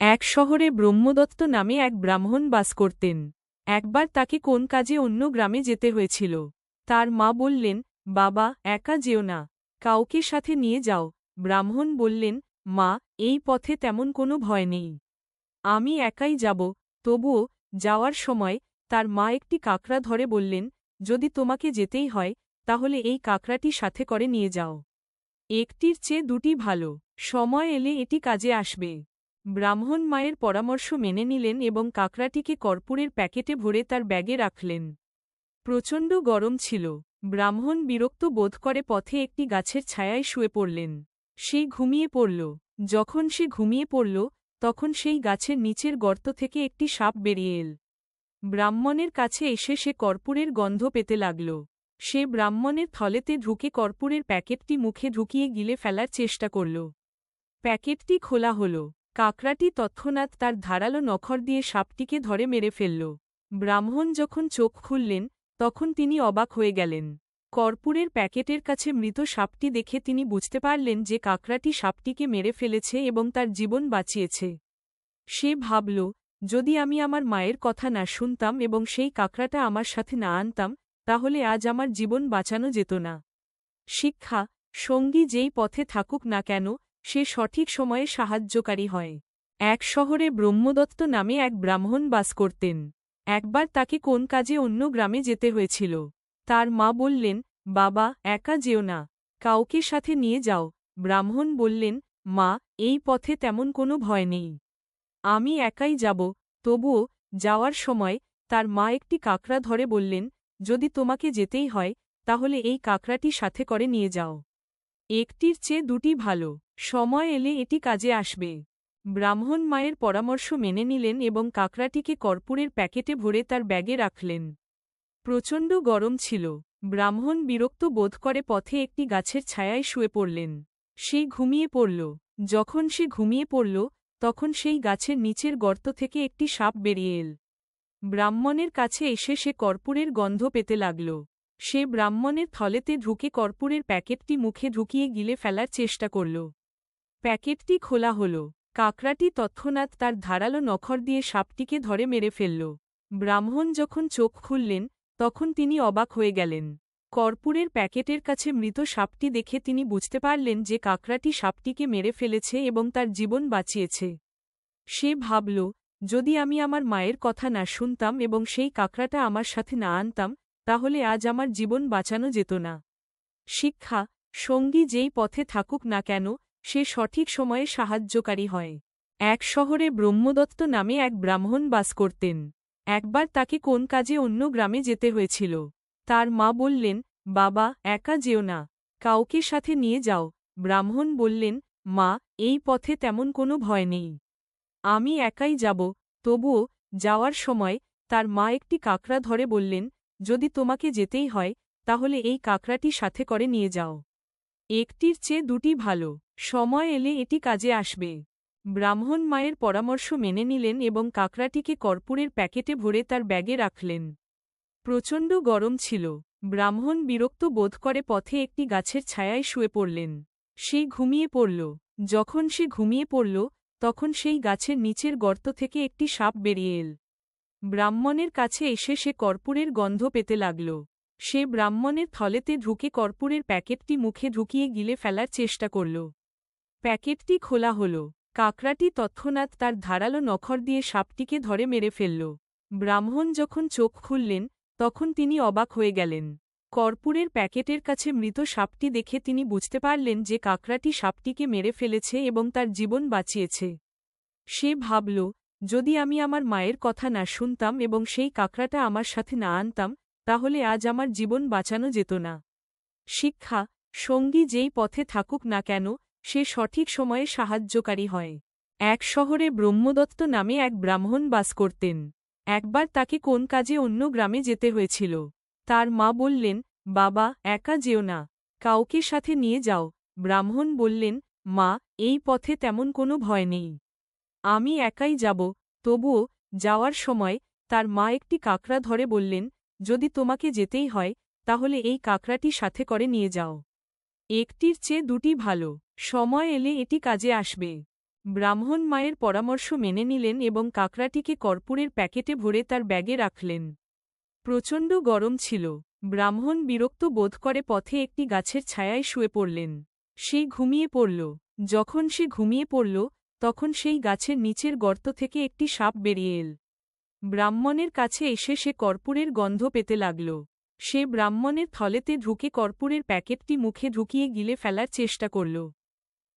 এক শহরে ব্রহ্মদত্ত নামে এক ব্রাহ্মণ বাস করতেন। একবার তাকে কোন কাজে অন্য গ্রামে যেতে হয়েছিল। তার মা বললেন, বাবা, একা যেও না। কাউকে সাথে নিয়ে যাও। ব্রাহ্মণ বললেন, মা, এই পথে তেমন কোনো ভয় নেই। আমি একাই যাব। তবুও যাওয়ার সময় তার মা একটি কাকড়া ধরে বললেন যদি তোমাকে যেতেই হয়, তাহলে এই কাকড়াটি সাথে করে নিয়ে যাও। একটির চেয়ে দুটি ভালো। সময় এলে এটি কাজে আসবে। ব্রাহ্মণ মায়ের পরামর্শ মেনে নিলেন এবং কাকড়াটিকে কর্পূরের প্যাকেটে ভরে তার ব্যাগে রাখলেন। প্রচণ্ড গরম ছিল। ব্রাহ্মণ বিরক্ত বোধ করে পথে একটি গাছের ছায়ায় শুয়ে পড়লেন। সে ঘুমিয়ে পড়ল। যখন সে ঘুমিয়ে পড়ল, তখন সেই গাছের নিচের গর্ত থেকে একটি সাপ বেরিয়ে এল। ব্রাহ্মণের কাছে এসে সে কর্পূরের গন্ধ পেতে লাগল। সে ব্রাহ্মণের থলেতে ঢুকে কর্পূরের প্যাকেটটি মুখে ঢুকিয়ে গিলে ফেলার চেষ্টা করল। প্যাকেটটি খোলা হল। কাকড়াটি তৎক্ষণাৎ তার ধারালো নখর দিয়ে সাপটিকে ধরে মেরে ফেলল। ব্রাহ্মণ যখন চোখ খুললেন, তখন তিনি অবাক হয়ে গেলেন। কর্পূরের প্যাকেটের কাছে মৃত সাপটি দেখে তিনি বুঝতে পারলেন যে কাকড়াটি সাপটিকে মেরে ফেলেছে এবং তার জীবন বাঁচিয়েছে। সে ভাবল যদি আমি আমার মায়ের কথা না শুনতাম এবং সেই কাকড়াটা আমার সাথে না আনতাম, তাহলে আজ আমার জীবন বাঁচানো যেত না। শিক্ষা, সঙ্গী যেই পথে থাকুক না কেন, সে সঠিক সময়ে সাহায্যকারী হয়। এক শহরে ব্রহ্মদত্ত নামে এক ব্রাহ্মণ বাস করতেন। একবার তাকে কোন কাজে অন্য গ্রামে যেতে হয়েছিল। তার মা বললেন, বাবা, একা যেও না। কাউকে সাথে নিয়ে যাও। ব্রাহ্মণ বললেন, মা, এই পথে তেমন কোনো ভয় নেই। আমি একাই যাব, তবুও যাওয়ার সময় তার মা একটি কাকড়া ধরে বললেন, যদি তোমাকে যেতেই হয়, তাহলে এই কাকড়াটি সাথে করে নিয়ে যাও। একটির চেয়ে দুটি ভালো। সময় এলে এটি কাজে আসবে ব্রাহ্মণ মায়ের পরামর্শ মেনে নিলেন এবং কাকড়াটিকে কর্পূরের প্যাকেটে ভরে তার ব্যাগে রাখলেন। প্রচণ্ড গরম ছিল। ব্রাহ্মণ বিরক্ত বোধ করে পথে একটি গাছের ছায়ায় শুয়ে পড়লেন। সে ঘুমিয়ে পড়ল। যখন সে ঘুমিয়ে পড়ল তখন সেই গাছের নিচের গর্ত থেকে একটি সাপ বেরিয়ে এল। ব্রাহ্মণের কাছে এসে সে কর্পূরের গন্ধ পেতে লাগল। সে ব্রাহ্মণের থলেতে ঢুকে কর্পূরের প্যাকেটটি মুখে ঢুকিয়ে গিলে ফেলার চেষ্টা করল। প্যাকেটটি খোলা হল। কাকড়াটি তৎক্ষণাৎ তার ধারালো নখর দিয়ে সাপটিকে ধরে মেরে ফেলল। ব্রাহ্মণ যখন চোখ খুললেন, তখন তিনি অবাক হয়ে গেলেন। কর্পূরের প্যাকেটের কাছে মৃত সাপটি দেখে তিনি বুঝতে পারলেন যে কাকড়াটি সাপটিকে মেরে ফেলেছে এবং তার জীবন বাঁচিয়েছে। সে ভাবল, যদি আমি আমার মায়ের কথা না শুনতাম এবং সেই কাকড়াটা আমার সাথে না আনতাম, তাহলে আজ আমার জীবন বাঁচানো যেত না। শিক্ষা, সঙ্গী যেই পথে থাকুক না কেন, সে সঠিক সময়ে সাহায্যকারী হয়। এক শহরে ব্রহ্মদত্ত নামে এক ব্রাহ্মণ বাস করতেন। একবার তাকে কোন কাজে অন্য গ্রামে যেতে হয়েছিল। তার মা বললেন, বাবা, একা যেও না, কাউকে সাথে নিয়ে যাও। ব্রাহ্মণ বললেন, মা, এই পথে তেমন কোনো ভয় নেই। আমি একাই যাব। তবুও যাওয়ার সময় তার মা একটি কাকড়া ধরে বললেন, যদি তোমাকে যেতেই হয়, তাহলে এই কাকড়াটি সাথে করে নিয়ে যাও। একটির চেয়ে দুটি ভালো। সময় এলে এটি কাজে আসবে। ব্রাহ্মণ মায়ের পরামর্শ মেনে নিলেন এবং কাকড়াটিকে কর্পূরের প্যাকেটে ভরে তার ব্যাগে রাখলেন। প্রচণ্ড গরম ছিল। ব্রাহ্মণ বিরক্ত বোধ করে পথে একটি গাছের ছায়ায় শুয়ে পড়লেন। সে ঘুমিয়ে পড়ল। যখন সে ঘুমিয়ে পড়ল, তখন সেই গাছের নিচের গর্ত থেকে একটি সাপ বেরিয়ে এল। ব্রাহ্মণের কাছে এসে সে কর্পূরের গন্ধ পেতে লাগল। সে ব্রাহ্মণের থলেতে ঢুকে কর্পূরের প্যাকেটটি মুখে ঢুকিয়ে গিলে ফেলার চেষ্টা করল। প্যাকেটটি খোলা হল। কাকড়াটি তৎক্ষণাৎ তার ধারালো নখর দিয়ে সাপটিকে ধরে মেরে ফেলল। ব্রাহ্মণ যখন চোখ খুললেন তখন তিনি অবাক হয়ে গেলেন। কর্পূরের প্যাকেটের কাছে মৃত সাপটি দেখে তিনি বুঝতে পারলেন যে কাকড়াটি সাপটিকে মেরে ফেলেছে এবং তার জীবন বাঁচিয়েছে। সে ভাবল, যদি আমি আমার মায়ের কথা না শুনতাম এবং সেই কাকড়াটা আমার সাথে না আনতাম, তাহলে আজ আমার জীবন বাঁচানো যেত না। শিক্ষা, সঙ্গী যেই পথে থাকুক না কেন, সে সঠিক সময়ে সাহায্যকারী হয়। এক শহরে ব্রহ্মদত্ত নামে এক ব্রাহ্মণ বাস করতেন। একবার তাকে কোন কাজে অন্য গ্রামে যেতে হয়েছিল। তার মা বললেন, বাবা, একা যেও না। কাউকে সাথে নিয়ে যাও। ব্রাহ্মণ বললেন, মা, এই পথে তেমন কোনো ভয় নেই। আমি একাই যাব। তবুও যাওয়ার সময় তার মা একটি কাকড়া ধরে বললেন, যদি তোমাকে যেতেই হয়, তাহলে এই কাকড়াটি সাথে করে নিয়ে যাও। একটির চেয়ে দুটি ভালো। সময় এলে এটি কাজে আসবে। ব্রাহ্মণ মায়ের পরামর্শ মেনে নিলেন এবং কাকড়াটিকে কর্পূরের প্যাকেটে ভরে তার ব্যাগে রাখলেন। প্রচণ্ড গরম ছিল। ব্রাহ্মণ বিরক্ত বোধ করে পথে একটি গাছের ছায়ায় শুয়ে পড়লেন। সে ঘুমিয়ে পড়ল। যখন সে ঘুমিয়ে পড়ল, তখন সেই গাছের নিচের গর্ত থেকে একটি সাপ বেরিয়ে এল। ব্রাহ্মণের কাছে এসে সে কর্পূরের গন্ধ পেতে লাগল। সে ব্রাহ্মণের থলেতে ঢুকে কর্পূরের প্যাকেটটি মুখে ঢুকিয়ে গিলে ফেলার চেষ্টা করল।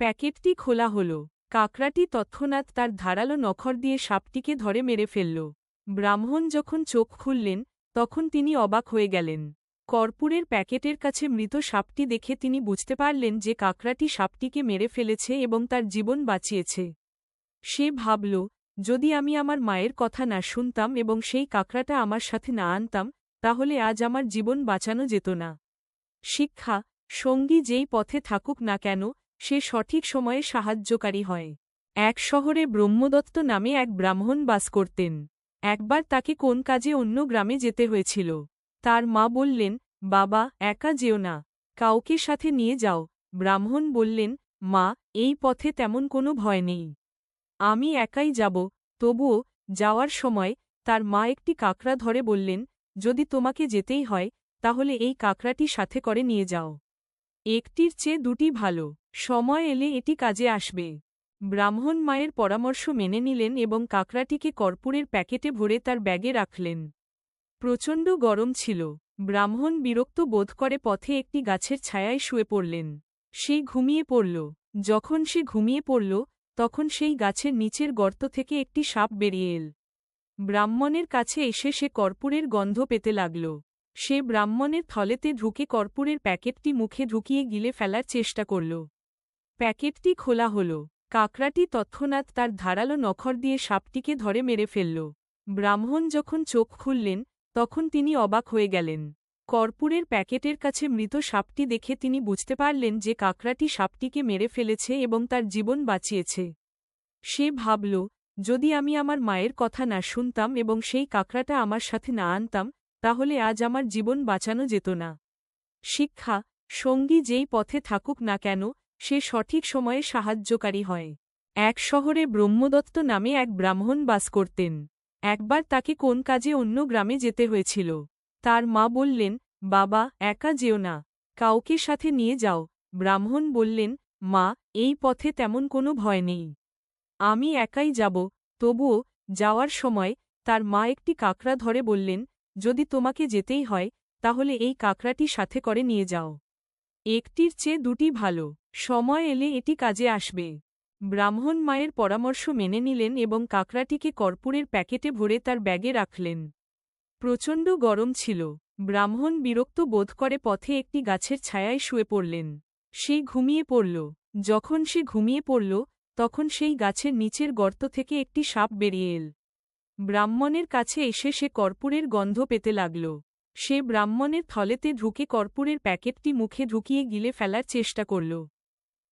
প্যাকেটটি খোলা হল। কাকড়াটি তৎক্ষণাৎ তার ধারালো নখর দিয়ে সাপটিকে ধরে মেরে ফেলল। ব্রাহ্মণ যখন চোখ খুললেন, তখন তিনি অবাক হয়ে গেলেন। কর্পূরের প্যাকেটের কাছে মৃত সাপটি দেখে তিনি বুঝতে পারলেন যে কাকড়াটি সাপটিকে মেরে ফেলেছে এবং তার জীবন বাঁচিয়েছে। সে ভাবল, যদি আমি আমার মায়ের কথা না শুনতাম এবং সেই কাকড়াটা আমার সাথে না আনতাম, তাহলে আজ আমার জীবন বাঁচানো যেত না। শিক্ষা, সঙ্গী যেই পথে থাকুক না কেন সে সঠিক সময়ে সাহায্যকারী হয়। এক শহরে ব্রহ্মদত্ত নামে এক ব্রাহ্মণ বাস করতেন। একবার তাকে কোন কাজে অন্য গ্রামে যেতে হয়েছিল। তার মা বললেন, বাবা, একা যেও না। কাউকে সাথে নিয়ে যাও। ব্রাহ্মণ বললেন, মা, এই পথে তেমন কোনো ভয় নেই। আমি একাই যাব। তবুও, যাওয়ার সময় তার মা একটি কাকড়া ধরে বললেন, যদি তোমাকে যেতেই হয়, তাহলে এই কাকড়াটি সাথে করে নিয়ে যাও। একটির চেয়ে দুটি ভালো। সময় এলে এটি কাজে আসবে। ব্রাহ্মণ মায়ের পরামর্শ মেনে নিলেন এবং কাকড়াটিকে কর্পূরের প্যাকেটে ভরে তার ব্যাগে রাখলেন। প্রচণ্ড গরম ছিল। ব্রাহ্মণ বিরক্ত বোধ করে পথে একটি গাছের ছায়ায় শুয়ে পড়লেন। সে ঘুমিয়ে পড়ল। যখন সে ঘুমিয়ে পড়ল, তখন সেই গাছের নিচের গর্ত থেকে একটি সাপ বেরিয়ে এল। ব্রাহ্মণের কাছে এসে সে কর্পূরের গন্ধ পেতে লাগল। সে ব্রাহ্মণের থলেতে ঢুকে কর্পূরের প্যাকেটটি মুখে ঢুকিয়ে গিলে ফেলার চেষ্টা করল। প্যাকেটটি খোলা হল। কাকড়াটি তৎক্ষণাৎ তার ধারালো নখর দিয়ে সাপটিকে ধরে মেরে ফেলল। ব্রাহ্মণ যখন চোখ খুললেন, তখন তিনি অবাক হয়ে গেলেন। কর্পূরের প্যাকেটের কাছে মৃত সাপটি দেখে তিনি বুঝতে পারলেন যে কাকড়াটি সাপটিকে মেরে ফেলেছে এবং তার জীবন বাঁচিয়েছে। সে ভাবল, যদি আমি আমার মায়ের কথা না শুনতাম এবং সেই কাকড়াটা আমার সাথে না আনতাম, তাহলে আজ আমার জীবন বাঁচানো যেত না। শিক্ষা, সঙ্গী যেই পথে থাকুক না কেন সে সঠিক সময়ে সাহায্যকারী হয়। এক শহরে ব্রহ্মদত্ত নামে এক ব্রাহ্মণ বাস করতেন। একবার তাকে কোন কাজে অন্য গ্রামে যেতে হয়েছিল। তার মা বললেন, বাবা, একা যেও না। কাউকে সাথে নিয়ে যাও। ব্রাহ্মণ বললেন, মা, এই পথে তেমন কোনো ভয় নেই। আমি একাই যাব। তবুও, যাওয়ার সময় তার মা একটি কাকড়া ধরে বললেন, যদি তোমাকে যেতেই হয়, তাহলে এই কাকড়াটি সাথে করে নিয়ে যাও। একটির চেয়ে দুটি ভালো। সময় এলে এটি কাজে আসবে। ব্রাহ্মণ মায়ের পরামর্শ মেনে নিলেন এবং কাকড়াটিকে কর্পূরের প্যাকেটে ভরে তার ব্যাগে রাখলেন। প্রচণ্ড গরম ছিল। ব্রাহ্মণ বিরক্ত বোধ করে পথে একটি গাছের ছায়ায় শুয়ে পড়লেন। সে ঘুমিয়ে পড়ল। যখন সে ঘুমিয়ে পড়ল, তখন সেই গাছের নিচের গর্ত থেকে একটি সাপ বেরিয়ে এল। ব্রাহ্মণের কাছে এসে সে কর্পূরের গন্ধ পেতে লাগল। সে ব্রাহ্মণের থলেতে ঢুকে কর্পূরের প্যাকেটটি মুখে ঢুকিয়ে গিলে ফেলার চেষ্টা করল।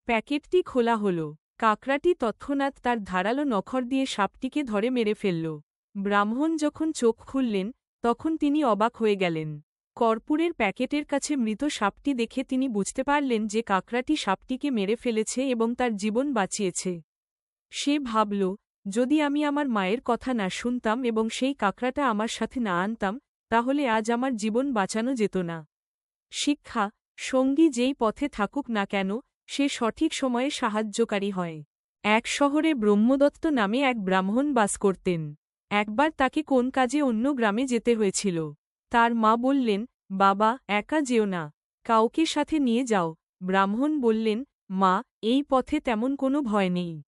প্যাকেটটি খোলা হল। কাকড়াটি তৎক্ষণাৎ তার ধারালো নখর দিয়ে সাপটিকে ধরে মেরে ফেলল। ব্রাহ্মণ যখন চোখ খুললেন, তখন তিনি অবাক হয়ে গেলেন। কর্পূরের প্যাকেটের কাছে মৃত সাপটি দেখে তিনি বুঝতে পারলেন যে কাকড়াটি সাপটিকে মেরে ফেলেছে এবং তার জীবন বাঁচিয়েছে। সে ভাবল, যদি আমি আমার মায়ের কথা না শুনতাম এবং সেই কাকড়াটা আমার সাথে না আনতাম, তাহলে আজ আমার জীবন বাঁচানো যেত না। শিক্ষা, সঙ্গী যেই পথে থাকুক না কেন সে সঠিক সময়ে সাহায্যকারী হয়। এক শহরে ব্রহ্মদত্ত নামে এক ব্রাহ্মণ বাস করতেন। একবার তাকে কোন কাজে অন্য গ্রামে যেতে হয়েছিল। তার মা বললেন, বাবা, একা যেও না। কাউকে সাথে নিয়ে যাও। ব্রাহ্মণ বললেন, মা, এই পথে তেমন কোনো ভয় নেই।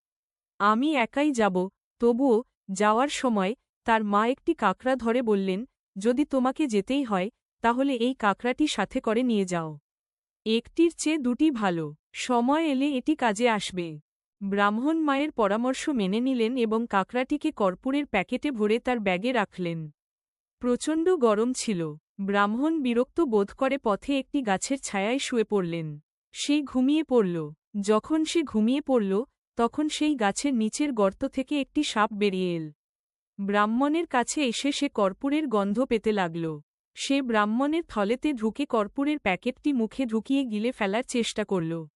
আমি একাই যাব। তবুও, যাওয়ার সময় তার মা একটি কাকড়া ধরে বললেন, যদি তোমাকে যেতেই হয়, তাহলে এই কাকড়াটি সাথে করে নিয়ে যাও। একটির চেয়ে দুটি ভালো। সময় এলে এটি কাজে আসবে। ব্রাহ্মণ মায়ের পরামর্শ মেনে নিলেন এবং কাকড়াটিকে কর্পূরের প্যাকেটে ভরে তার ব্যাগে রাখলেন। প্রচণ্ড গরম ছিল। ব্রাহ্মণ বিরক্ত বোধ করে পথে একটি গাছের ছায়ায় শুয়ে পড়লেন। সে ঘুমিয়ে পড়ল। যখন সে ঘুমিয়ে পড়ল, তখন সেই গাছের নিচের গর্ত থেকে একটি সাপ বেরিয়ে এল। ব্রাহ্মণের কাছে এসে সে কর্পূরের গন্ধ পেতে লাগল। সে ব্রাহ্মণের থলেতে ঢুকে কর্পূরের প্যাকেটটি মুখে ঢুকিয়ে গিলে ফেলার চেষ্টা করল।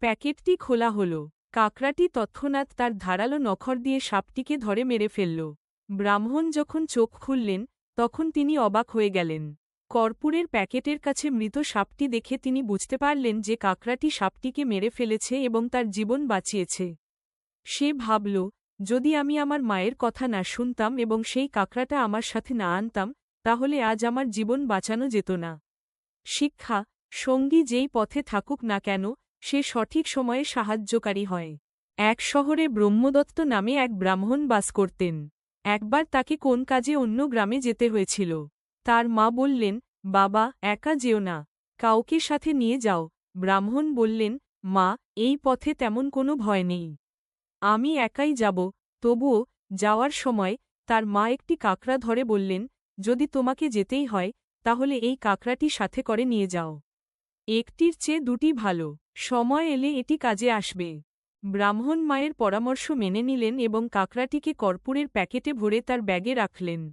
প্যাকেটটি খোলা হল। কাকড়াটি তৎক্ষণাৎ তার ধারালো নখর দিয়ে সাপটিকে ধরে মেরে ফেলল। ব্রাহ্মণ যখন চোখ খুললেন, তখন তিনি অবাক হয়ে গেলেন। কর্পূরের প্যাকেটের কাছে মৃত সাপটি দেখে তিনি বুঝতে পারলেন যে কাকড়াটি সাপটিকে মেরে ফেলেছে এবং তার জীবন বাঁচিয়েছে। সে ভাবল, যদি আমি আমার মায়ের কথা না শুনতাম এবং সেই কাকড়াটা আমার সাথে না আনতাম, তাহলে আজ আমার জীবন বাঁচানো যেত না। শিক্ষা, সঙ্গী যেই পথে থাকুক না কেন সে সঠিক সময়ে সাহায্যকারী হয়। এক শহরে ব্রহ্মদত্ত নামে এক ব্রাহ্মণ বাস করতেন। একবার তাকে কোন কাজে অন্য গ্রামে যেতে হয়েছিল। তার মা বললেন, বাবা, একা যেও না। কাউকে সাথে নিয়ে যাও। ব্রাহ্মণ বললেন, মা, এই পথে তেমন কোনো ভয় নেই। আমি একাই যাব। তবুও, যাওয়ার সময় তার মা একটি কাকড়া ধরে বললেন, যদি তোমাকে যেতেই হয়, তাহলে এই কাকড়াটি সাথে করে নিয়ে যাও। একটির চেয়ে দুটি ভালো। সময় এলে এটি কাজে আসবে। ব্রাহ্মণ মায়ের পরামর্শ মেনে নিলেন এবং কাকড়াটিকে কর্পূরের প্যাকেটে ভরে তার ব্যাগে রাখলেন।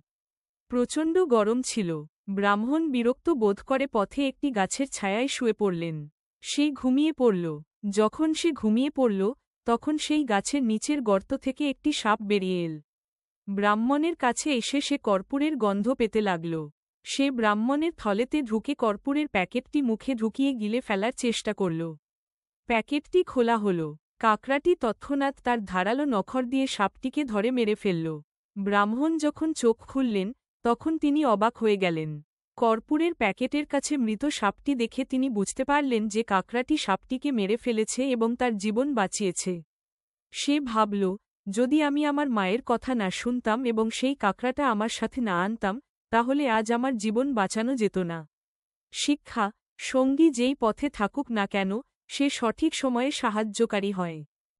প্রচণ্ড গরম ছিল। ব্রাহ্মণ বিরক্ত বোধ করে পথে একটি গাছের ছায়ায় শুয়ে পড়লেন। সে ঘুমিয়ে পড়ল। যখন সে ঘুমিয়ে পড়ল, তখন সেই গাছের নিচের গর্ত থেকে একটি সাপ বেরিয়ে এল। ব্রাহ্মণের কাছে এসে সে কর্পূরের গন্ধ পেতে লাগল। সে ব্রাহ্মণের থলেতে ঢুকে কর্পূরের প্যাকেটটি মুখে ঢুকিয়ে গিলে ফেলার চেষ্টা করল। প্যাকেটটি খোলা হল। কাকড়াটি তৎক্ষণাৎ তার ধারালো নখর দিয়ে সাপটিকে ধরে মেরে ফেলল। ব্রাহ্মণ যখন চোখ খুললেন, তখন তিনি অবাক হয়ে গেলেন। কর্পূরের প্যাকেটের কাছে মৃত সাপটি দেখে তিনি বুঝতে পারলেন যে কাকড়াটি সাপটিকে মেরে ফেলেছে এবং তার জীবন বাঁচিয়েছে। সে ভাবল, যদি আমি আমার মায়ের কথা না শুনতাম এবং সেই কাকড়াটা আমার সাথে না আনতাম, তাহলে আজ আমার জীবন বাঁচানো যেত না। শিক্ষা, সঙ্গী যেই পথে থাকুক না কেন সে সঠিক সময়ে সাহায্যকারী হয়।